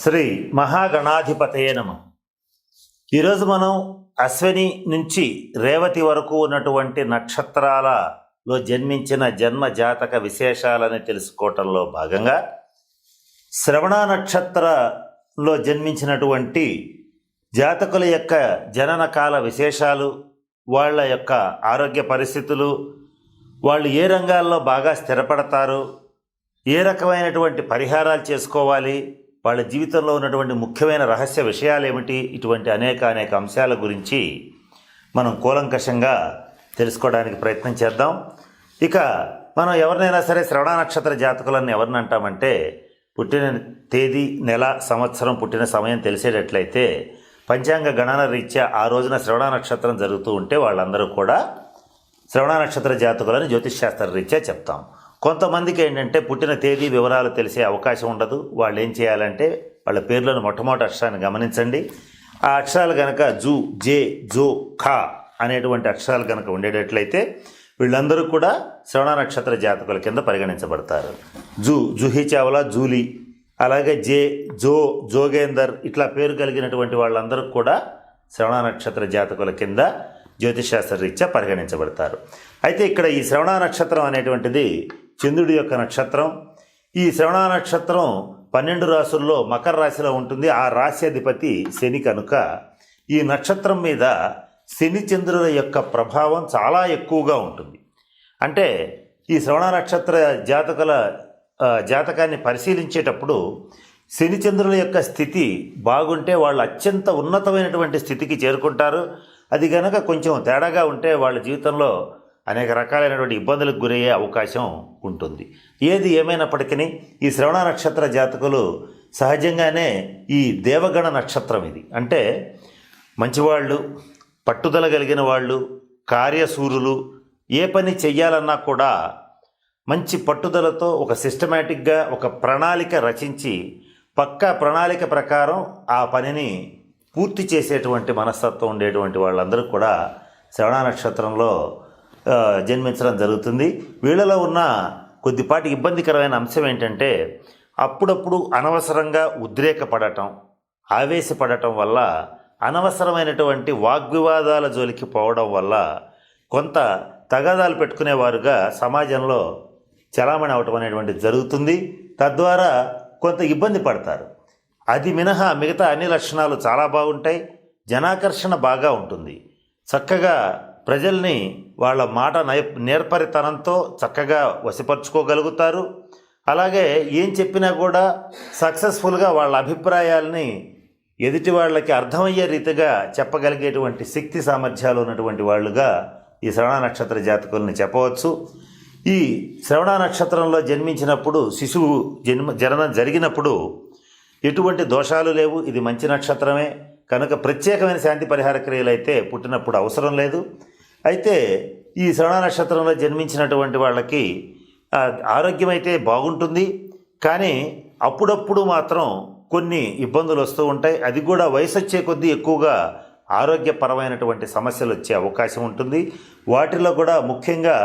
శ్రీ మహాగణాధిపతయే నమ. ఈరోజు మనం అశ్విని నుంచి రేవతి వరకు ఉన్నటువంటి నక్షత్రాలలో జన్మించిన జన్మ జాతక విశేషాలని తెలుసుకోవటంలో భాగంగా శ్రవణ నక్షత్రంలో జన్మించినటువంటి జాతకుల యొక్క జనన కాల విశేషాలు వాళ్ళ యొక్క ఆరోగ్య పరిస్థితులు వాళ్ళు ఏ రంగాల్లో బాగా స్థిరపడతారు ఏ రకమైనటువంటి పరిహారాలు చేసుకోవాలి వాళ్ళ జీవితంలో ఉన్నటువంటి ముఖ్యమైన రహస్య విషయాలు ఏమిటి ఇటువంటి అనేక అనేక అంశాల గురించి మనం కూలంకషంగా తెలుసుకోవడానికి ప్రయత్నం చేద్దాం. ఇక మనం ఎవరినైనా సరే శ్రవణ నక్షత్ర జాతకులను ఎవరిని అంటామంటే పుట్టిన తేదీ నెల సంవత్సరం పుట్టిన సమయం తెలిసేటట్లయితే పంచాంగ గణన రీత్యా ఆ రోజున శ్రవణ నక్షత్రం జరుగుతూ ఉంటే వాళ్ళందరూ కూడా శ్రవణ నక్షత్ర జాతకులని జ్యోతిష్ శాస్త్ర రీత్యా చెప్తాం. కొంతమందికి ఏంటంటే పుట్టిన తేదీ వివరాలు తెలిసే అవకాశం ఉండదు. వాళ్ళు ఏం చేయాలంటే వాళ్ళ పేర్లను మొట్టమొదటి అక్షరాన్ని గమనించండి. ఆ అక్షరాలు కనుక జూ జే జో ఖా అనేటువంటి అక్షరాలు కనుక ఉండేటట్లయితే వీళ్ళందరూ కూడా శ్రవణ నక్షత్ర జాతకుల కింద పరిగణించబడతారు. జూ జూహి చావలా జూలీ అలాగే జే జో జోగేందర్ ఇట్లా పేరు కలిగినటువంటి వాళ్ళందరూ కూడా శ్రవణ నక్షత్ర జాతకుల కింద జ్యోతిషాస్త్ర రీత్యా పరిగణించబడతారు. అయితే ఇక్కడ ఈ శ్రవణ నక్షత్రం అనేటువంటిది చంద్రుడి యొక్క నక్షత్రం. ఈ శ్రవణ నక్షత్రం పన్నెండు రాసుల్లో మకర రాశిలో ఉంటుంది. ఆ రాశి అధిపతి శని కనుక. ఈ నక్షత్రం మీద శని చంద్రుల యొక్క ప్రభావం చాలా ఎక్కువగా ఉంటుంది. అంటే ఈ శ్రవణ నక్షత్ర జాతకుల జాతకాన్ని పరిశీలించేటప్పుడు శనిచంద్రుల యొక్క స్థితి బాగుంటే వాళ్ళు అత్యంత ఉన్నతమైనటువంటి స్థితికి చేరుకుంటారు. అది గనక కొంచెం తేడాగా ఉంటే వాళ్ళ జీవితంలో అనేక రకాలైనటువంటి ఇబ్బందులకు గురయ్యే అవకాశం ఉంటుంది. ఏది ఏమైనప్పటికీ ఈ శ్రవణ నక్షత్ర జాతకులు సహజంగానే ఈ దేవగణ నక్షత్రం ఇది. అంటే మంచివాళ్ళు పట్టుదల కలిగిన వాళ్ళు కార్యసూరులు ఏ పని చెయ్యాలన్నా కూడా మంచి పట్టుదలతో ఒక సిస్టమేటిక్గా ఒక ప్రణాళిక రచించి పక్కా ప్రణాళిక ప్రకారం ఆ పనిని పూర్తి చేసేటువంటి మనస్తత్వం ఉండేటువంటి వాళ్ళందరూ కూడా శ్రవణ నక్షత్రంలో జన్మించడం జరుగుతుంది. వీళ్ళలో ఉన్న కొద్దిపాటి ఇబ్బందికరమైన అంశం ఏంటంటే అప్పుడప్పుడు అనవసరంగా ఉద్రేకపడటం ఆవేశపడటం వల్ల అనవసరమైనటువంటి వాగ్వివాదాల జోలికి పోవడం వల్ల కొంత తగాదాలు పెట్టుకునేవారుగా సమాజంలో చలామణి అవటం అనేటువంటిది జరుగుతుంది. తద్వారా కొంత ఇబ్బంది పడతారు. అది మినహా మిగతా అన్ని లక్షణాలు చాలా బాగుంటాయి. జనాకర్షణ బాగా ఉంటుంది. చక్కగా ప్రజల్ని వాళ్ళ మాట నై నేర్పరితనంతో చక్కగా వశపరుచుకోగలుగుతారు. అలాగే ఏం చెప్పినా కూడా సక్సెస్ఫుల్గా వాళ్ళ అభిప్రాయాల్ని ఎదుటి వాళ్ళకి అర్థమయ్యే రీతిగా చెప్పగలిగేటువంటి శక్తి సామర్థ్యాలు ఉన్నటువంటి వాళ్ళుగా ఈ శ్రవణ నక్షత్ర జాతకుల్ని చెప్పవచ్చు. ఈ శ్రవణ నక్షత్రంలో జన్మించినప్పుడు శిశువు జన్మ జననం జరిగినప్పుడు ఎటువంటి దోషాలు లేవు. ఇది మంచి నక్షత్రమే. కనుక ప్రత్యేకమైన శాంతి పరిహార క్రియలు అయితే పుట్టినప్పుడు అవసరం లేదు. అయితే ఈ శ్రవణ నక్షత్రంలో జన్మించినటువంటి వాళ్ళకి ఆరోగ్యం అయితే బాగుంటుంది. కానీ అప్పుడప్పుడు మాత్రం కొన్ని ఇబ్బందులు వస్తూ ఉంటాయి. అది కూడా వయసు వచ్చే కొద్దీ ఎక్కువగా ఆరోగ్యపరమైనటువంటి సమస్యలు వచ్చే అవకాశం ఉంటుంది. వాటిలో కూడా ముఖ్యంగా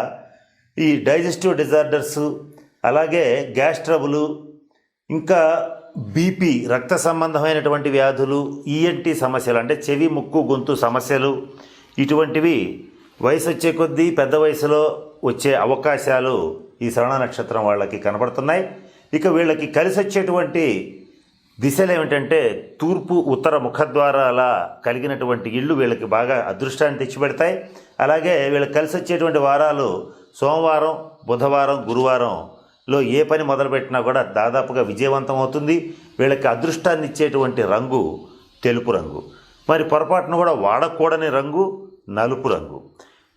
ఈ డైజెస్టివ్ డిజార్డర్స్ అలాగే గ్యాస్ ట్రబులు ఇంకా బీపీ రక్త సంబంధమైనటువంటి వ్యాధులు ఈఎన్టీ సమస్యలు అంటే చెవి ముక్కు గొంతు సమస్యలు ఇటువంటివి వయసు వచ్చే కొద్దీ పెద్ద వయసులో వచ్చే అవకాశాలు ఈ శ్రవణ నక్షత్రం వాళ్ళకి కనబడుతున్నాయి. ఇక వీళ్ళకి కలిసి వచ్చేటువంటి దిశలు ఏమిటంటే తూర్పు ఉత్తర ముఖద్వారాల కలిగినటువంటి ఇళ్ళు వీళ్ళకి బాగా అదృష్టాన్ని తెచ్చిపెడతాయి. అలాగే వీళ్ళకి కలిసి వచ్చేటువంటి వారాలు సోమవారం బుధవారం గురువారంలో ఏ పని మొదలుపెట్టినా కూడా దాదాపుగా విజయవంతం అవుతుంది. వీళ్ళకి అదృష్టాన్ని ఇచ్చేటువంటి రంగు తెలుపు రంగు. మరి పొరపాటును కూడా వాడకూడని రంగు నలుపు రంగు.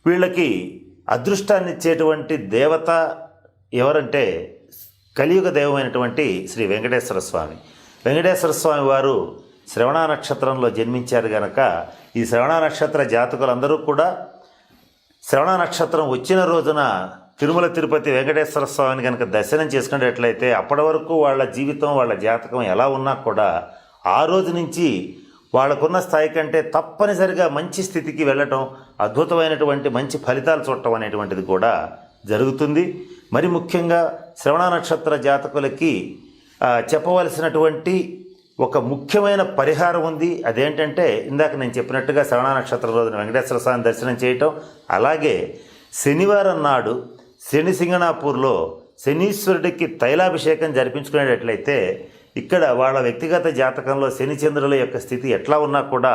వీళ్ళకి అదృష్టాన్ని ఇచ్చేటువంటి దేవత ఎవరంటే కలియుగ దైవమైనటువంటి శ్రీ వెంకటేశ్వర స్వామి. వెంకటేశ్వర స్వామి వారు శ్రవణ నక్షత్రంలో జన్మించారు గనక ఈ శ్రవణ నక్షత్ర జాతకులందరూ కూడా శ్రవణ నక్షత్రం వచ్చిన రోజున తిరుమల తిరుపతి వెంకటేశ్వర స్వామిని కనుక దర్శనం చేసుకునేటట్లయితే అప్పటి వరకు వాళ్ళ జీవితం వాళ్ళ జాతకం ఎలా ఉన్నా కూడా ఆ రోజు నుంచి వాళ్ళకున్న స్థాయి కంటే తప్పనిసరిగా మంచి స్థితికి వెళ్ళటం అద్భుతమైనటువంటి మంచి ఫలితాలు చూడటం అనేటువంటిది కూడా జరుగుతుంది. మరి ముఖ్యంగా శ్రవణ నక్షత్ర జాతకులకి చెప్పవలసినటువంటి ఒక ముఖ్యమైన పరిహారం ఉంది. అదేంటంటే ఇందాక నేను చెప్పినట్టుగా శ్రవణ నక్షత్ర రోజున వెంకటేశ్వర స్వామి దర్శనం చేయటం అలాగే శనివారం నాడు శని సింగనాపూర్లో శనీశ్వరుడికి తైలాభిషేకం జరిపించుకునేటట్లయితే ఇక్కడ వాళ్ళ వ్యక్తిగత జాతకంలో శనిచంద్రుల యొక్క స్థితి ఎట్లా ఉన్నా కూడా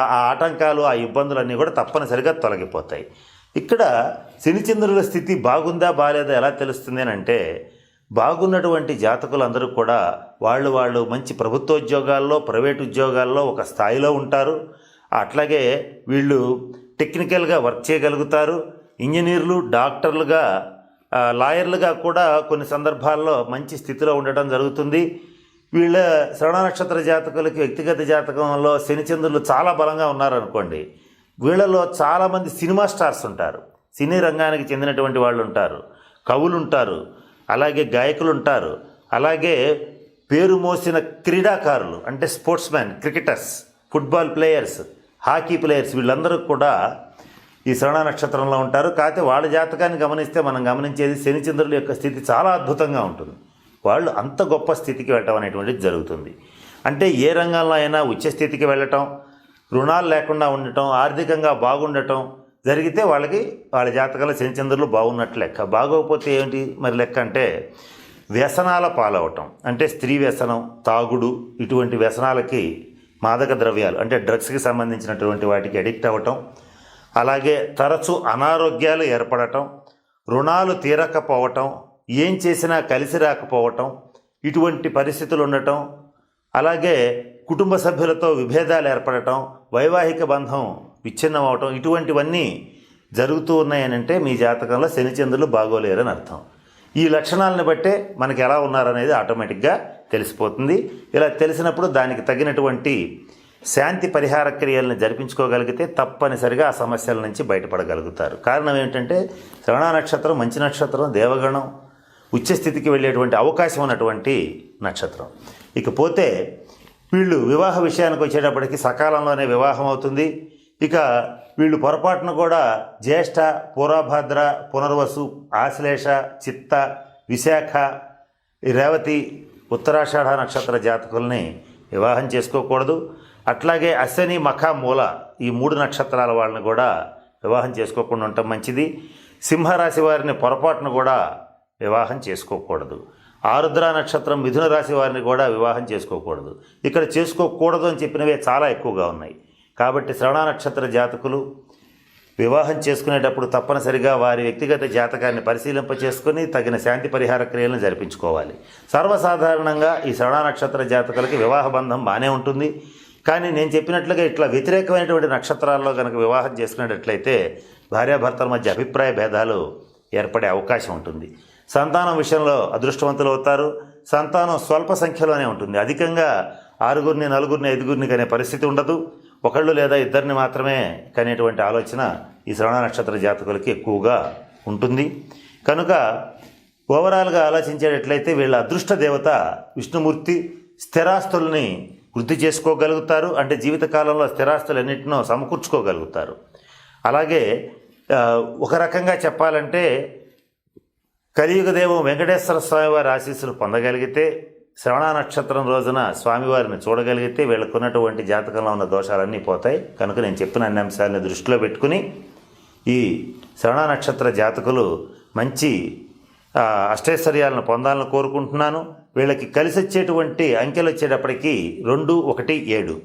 ఆ ఆటంకాలు ఆ ఇబ్బందులన్నీ కూడా తప్పనిసరిగా తొలగిపోతాయి. ఇక్కడ శనిచంద్రుల స్థితి బాగుందా బాగాలేదా ఎలా తెలుస్తుంది అని అంటే బాగున్నటువంటి జాతకులందరూ కూడా వాళ్ళు వాళ్ళు మంచి ప్రభుత్వ ఉద్యోగాల్లో ప్రైవేట్ ఉద్యోగాల్లో ఒక స్థాయిలో ఉంటారు. అట్లాగే వీళ్ళు టెక్నికల్గా వర్క్ చేయగలుగుతారు. ఇంజనీర్లు డాక్టర్లుగా లాయర్లుగా కూడా కొన్ని సందర్భాల్లో మంచి స్థితిలో ఉండటం జరుగుతుంది. వీళ్ళ శ్రవణ నక్షత్ర జాతకులకి వ్యక్తిగత జాతకంలో శనిచంద్రులు చాలా బలంగా ఉన్నారనుకోండి వీళ్ళలో చాలామంది సినిమా స్టార్స్ ఉంటారు. సినీ రంగానికి చెందినటువంటి వాళ్ళు ఉంటారు కవులు ఉంటారు అలాగే గాయకులు ఉంటారు అలాగే పేరు మోసిన క్రీడాకారులు అంటే sportsman cricketers football players hockey players వీళ్ళందరూ కూడా ఈ శ్రవణ నక్షత్రంలో ఉంటారు. కాకపోతే వాళ్ళ జాతకాన్ని గమనిస్తే మనం గమనించేది శనిచంద్రుల యొక్క స్థితి చాలా అద్భుతంగా ఉంటుంది. వాళ్ళు అంత గొప్ప స్థితికి వెళ్ళటం అనేటువంటిది జరుగుతుంది. అంటే ఏ రంగంలో అయినా ఉచ్చ స్థితికి వెళ్ళటం రుణాలు లేకుండా ఉండటం ఆర్థికంగా బాగుండటం జరిగితే వాళ్ళకి వాళ్ళ జాతకాల శనిచంద్రులు బాగున్నట్లు లెక్క. బాగోకపోతే ఏంటి మరి లెక్క అంటే వ్యసనాల పాలవటం. అంటే స్త్రీ వ్యసనం తాగుడు ఇటువంటి వ్యసనాలకి మాదక ద్రవ్యాలు అంటే డ్రగ్స్కి సంబంధించినటువంటి వాటికి అడిక్ట్ అవ్వటం అలాగే తరచు అనారోగ్యాలు ఏర్పడటం రుణాలు తీరకపోవటం ఏం చేసినా కలిసి రాకపోవటం ఇటువంటి పరిస్థితులు ఉండటం అలాగే కుటుంబ సభ్యులతో విభేదాలు ఏర్పడటం వైవాహిక బంధం విచ్ఛిన్నం అవటం ఇటువంటివన్నీ జరుగుతూ ఉన్నాయనంటే మీ జాతకంలో శనిచంద్రులు బాగోలేరని అర్థం. ఈ లక్షణాలను బట్టే మనకి ఎలా ఉన్నారనేది ఆటోమేటిక్గా తెలిసిపోతుంది. ఇలా తెలిసినప్పుడు దానికి తగినటువంటి శాంతి పరిహార క్రియలను జరిపించుకోగలిగితే తప్పనిసరిగా ఆ సమస్యల నుంచి బయటపడగలుగుతారు. కారణం ఏంటంటే శ్రవణ నక్షత్రం మంచి నక్షత్రం దేవగణం ఉచ్చస్థితికి వెళ్ళేటువంటి అవకాశం ఉన్నటువంటి నక్షత్రం. ఇకపోతే వీళ్ళు వివాహ విషయానికి వచ్చేటప్పటికి సకాలంలోనే వివాహం అవుతుంది. ఇక వీళ్ళు పొరపాటున కూడా జ్యేష్ఠ పూర్వభద్ర పునర్వసు ఆశ్లేష చిత్త విశాఖ రేవతి ఉత్తరాషాఢ నక్షత్ర జాతకుల్ని వివాహం చేసుకోకూడదు. అట్లాగే అశ్వని మఖ మూల ఈ మూడు నక్షత్రాల వాళ్ళని కూడా వివాహం చేసుకోకుండా ఉండటం మంచిది. సింహరాశి వారిని పొరపాటును కూడా వివాహం చేసుకోకూడదు. ఆరుద్ర నక్షత్రం మిథున రాశి వారిని కూడా వివాహం చేసుకోకూడదు. ఇక్కడ చేసుకోకూడదు అని చెప్పినవే చాలా ఎక్కువగా ఉన్నాయి. కాబట్టి శ్రవణ నక్షత్ర జాతకులు వివాహం చేసుకునేటప్పుడు తప్పనిసరిగా వారి వ్యక్తిగత జాతకాన్ని పరిశీలింప చేసుకుని తగిన శాంతి పరిహార క్రియలను జరిపించుకోవాలి. సర్వసాధారణంగా ఈ శ్రవణ నక్షత్ర జాతకులకి వివాహ బంధం బాగానే ఉంటుంది. కానీ నేను చెప్పినట్లుగా ఇట్లా వ్యతిరేకమైనటువంటి నక్షత్రాల్లో కనుక వివాహం చేసుకునేటట్లయితే భార్యాభర్తల మధ్య అభిప్రాయ భేదాలు ఏర్పడే అవకాశం ఉంటుంది. సంతానం విషయంలో అదృష్టవంతులు అవుతారు. సంతానం స్వల్ప సంఖ్యలోనే ఉంటుంది. అధికంగా ఆరుగురిని నలుగురిని ఐదుగురిని కనే పరిస్థితి ఉండదు. ఒకళ్ళు లేదా ఇద్దరిని మాత్రమే కనేటువంటి ఆలోచన ఈ శ్రవణ నక్షత్ర జాతకులకి ఎక్కువగా ఉంటుంది. కనుక ఓవరాల్గా ఆలోచించేటట్లయితే వీళ్ళ అదృష్ట దేవత విష్ణుమూర్తి స్థిరాస్తుల్ని వృద్ధి చేసుకోగలుగుతారు అంటే జీవితకాలంలో స్థిరాస్తులన్నింటినో సమకూర్చుకోగలుగుతారు. అలాగే ఒక రకంగా చెప్పాలంటే కలియుగ దేవం వెంకటేశ్వర స్వామి వారి ఆశీస్సులు పొందగలిగితే శ్రవణ నక్షత్రం రోజున స్వామివారిని చూడగలిగితే వీళ్ళకున్నటువంటి జాతకంలో ఉన్న దోషాలన్నీ పోతాయి. కనుక నేను చెప్పిన అన్ని అంశాలను దృష్టిలో పెట్టుకుని ఈ శ్రవణ నక్షత్ర జాతకులు మంచి అష్టైశ్వర్యాలను పొందాలని కోరుకుంటున్నాను. వీళ్ళకి కలిసి వచ్చేటువంటి అంకెలు వచ్చేటప్పటికి రెండు ఒకటి ఏడు.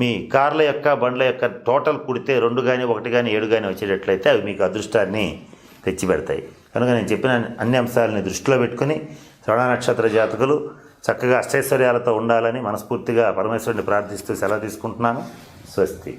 మీ కార్ల యొక్క బండ్ల యొక్క టోటల్ కుడితే రెండు కానీ ఒకటి కానీ ఏడు కానీ వచ్చేటట్లయితే అవి మీకు అదృష్టాన్ని తెచ్చిపెడతాయి. కనుక నేను చెప్పిన అన్ని అంశాలని దృష్టిలో పెట్టుకుని శ్రవణ నక్షత్ర జాతకులు చక్కగా అష్టైశ్వర్యాలతో ఉండాలని మనస్ఫూర్తిగా పరమేశ్వరుని ప్రార్థిస్తూ సెలవు తీసుకుంటున్నాను. స్వస్తి.